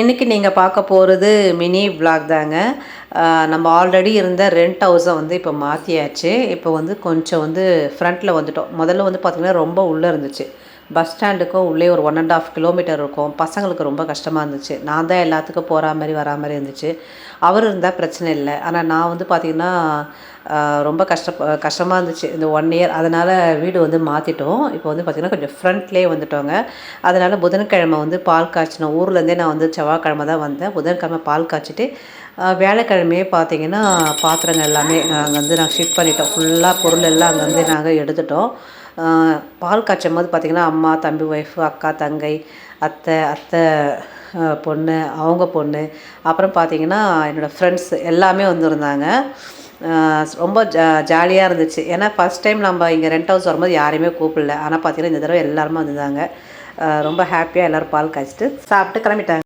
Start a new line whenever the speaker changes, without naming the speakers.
இன்றைக்கி நீங்கள் பார்க்க போகிறது மினி விளாக் தாங்க. நம்ம ஆல்ரெடி இருந்த ரெண்ட் ஹவுஸை வந்து இப்போ மாற்றியாச்சு இப்போ வந்து கொஞ்சம் வந்து ஃப்ரண்ட்டில் வந்துட்டோம். முதல்ல வந்து பார்த்திங்கன்னா ரொம்ப உள்ளே இருந்துச்சு. பஸ் ஸ்டாண்டுக்கும் உள்ளே ஒரு ஒன் அண்ட் ஆஃப் கிலோமீட்டர் இருக்கும். பசங்களுக்கு ரொம்ப கஷ்டமாக இருந்துச்சு. நான் தான் எல்லாத்துக்கும் போகிற மாதிரி வரா மாதிரி இருந்துச்சு. அவர் இருந்தால் பிரச்சனை இல்லை. ஆனால் நான் வந்து பார்த்திங்கன்னா ரொம்ப கஷ்ட கஷ்டமாக இருந்துச்சு. இந்த ஒன் இயர் அதனால் வீடு வந்து மாற்றிட்டோம் இப்போ வந்து பார்த்திங்கன்னா கொஞ்சம் ஃப்ரண்ட்லேயே வந்துட்டோங்க. அதனால் புதன்கிழமை வந்து பால் காய்ச்சினோம். ஊர்லேருந்தே நான் வந்து செவ்வாய்க்கிழமை தான் வந்தேன். புதன்கிழமை பால் காய்ச்சிட்டு வேலைக்கிழமையே வியாழக்கிழமையே பாத்திரங்கள் எல்லாமே நாங்கள் வந்து நாங்கள் ஷிஃப்ட் பண்ணிட்டோம். ஃபுல்லாக பொருள் எல்லாம் அங்கேருந்து நாங்கள் எடுத்துட்டோம். பால் காய்ச்சும் போது பார்த்திங்கன்னா அம்மா தம்பி ஒய்ஃபு அக்கா தங்கை அத்தை அத்தை பொண்ணு அவங்க பொண்ணு அப்புறம் பார்த்திங்கன்னா என்னோடய ஃப்ரெண்ட்ஸ் எல்லாமே வந்திருந்தாங்க. ரொம்ப ஜா ஜாலியாக இருந்துச்சு. ஏன்னா ஃபஸ்ட் டைம் நம்ம இங்கே ரெண்ட் ஹவுஸ் வரும்போது யாரையுமே கூப்பிடல. ஆனால் பார்த்திங்கன்னா இந்த தடவை எல்லாருமே வந்திருந்தாங்க. ரொம்ப ஹாப்பியாக எல்லோரும் பால் காய்ச்சிட்டு சாப்பிட்டு கிளம்பிட்டாங்க.